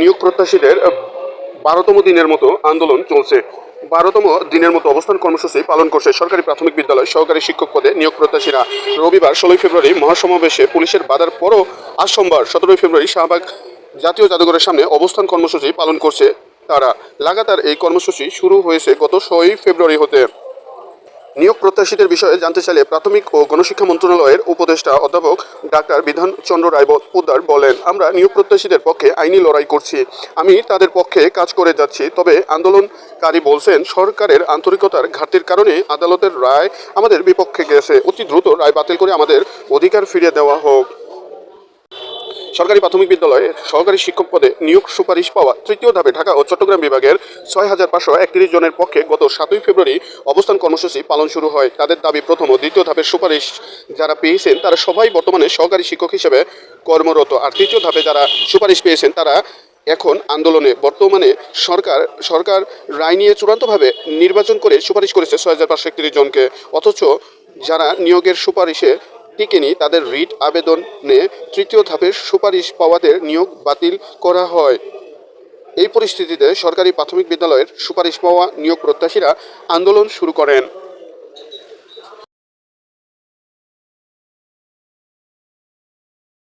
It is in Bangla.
নিয়োগ প্রত্যাশীদের বারোতম দিনের মতো আন্দোলন চলছে। বারোতম দিনের মতো অবস্থান কর্মসূচি পালন করছে সরকারি প্রাথমিক বিদ্যালয়, সহকারী শিক্ষক পদে নিয়োগ প্রত্যাশীরা। রবিবার ষোলোই ফেব্রুয়ারি মহাসমাবেশে পুলিশের বাধার পরও আজ সোমবার সতেরোই ফেব্রুয়ারি শাহবাগ জাতীয় জাদুঘরের সামনে অবস্থান কর্মসূচি পালন করছে তারা। লাগাতার এই কর্মসূচি শুরু হয়েছে গত ছয়ই ফেব্রুয়ারি হতে। নিয়োগ প্রত্যাশীদের বিষয়ে জানতে চাইলে প্রাথমিক ও গণশিক্ষা মন্ত্রণালয়ের উপদেষ্টা অধ্যাপক ডাক্তার বিধান চন্দ্র রায় পোদ্দার বলেন, আমরা নিয়োগ প্রত্যাশীদের পক্ষে আইনি লড়াই করছি। আমি তাদের পক্ষে কাজ করে যাচ্ছি, তবে আন্দোলনকারী বলছেন, সরকারের আন্তরিকতার ঘাটতির কারণে আদালতের রায় আমাদের বিপক্ষে গেছে। অতি দ্রুত রায় বাতিল করে আমাদের অধিকার ফিরিয়ে দেওয়া হোক। সরকারি প্রাথমিক বিদ্যালয়ে সহকারী শিক্ষক পদে নিয়োগ সুপারিশ পাওয়া তৃতীয় ধাপে ঢাকা ও চট্টগ্রাম বিভাগের ছয় হাজার পাঁচশো একত্রিশ জনের পক্ষে গত সাতই ফেব্রুয়ারি অবস্থান কর্মসূচি পালন শুরু হয়। তাদের দাবি প্রথম ও দ্বিতীয় ধাপের সুপারিশ যারা পেয়েছেন, তারা সবাই বর্তমানে সহকারী শিক্ষক হিসেবে কর্মরত। আর তৃতীয় ধাপে যারা সুপারিশ পেয়েছেন, তারা এখন আন্দোলনে। বর্তমানে সরকার সরকার রায় নিয়ে চূড়ান্তভাবে নির্বাচন করে সুপারিশ করেছে ছয় হাজার পাঁচশো একত্রিশ জনকে। অথচ যারা নিয়োগের সুপারিশে টিকেনি তাদের রিট আবেদনে তৃতীয় ধাপের সুপারিশ পাওয়াদের নিয়োগ বাতিল করা হয়। এই পরিস্থিতিতে সরকারি প্রাথমিক বিদ্যালয়ের সুপারিশ পাওয়া নিয়োগ প্রত্যাশীরা আন্দোলন শুরু করেন।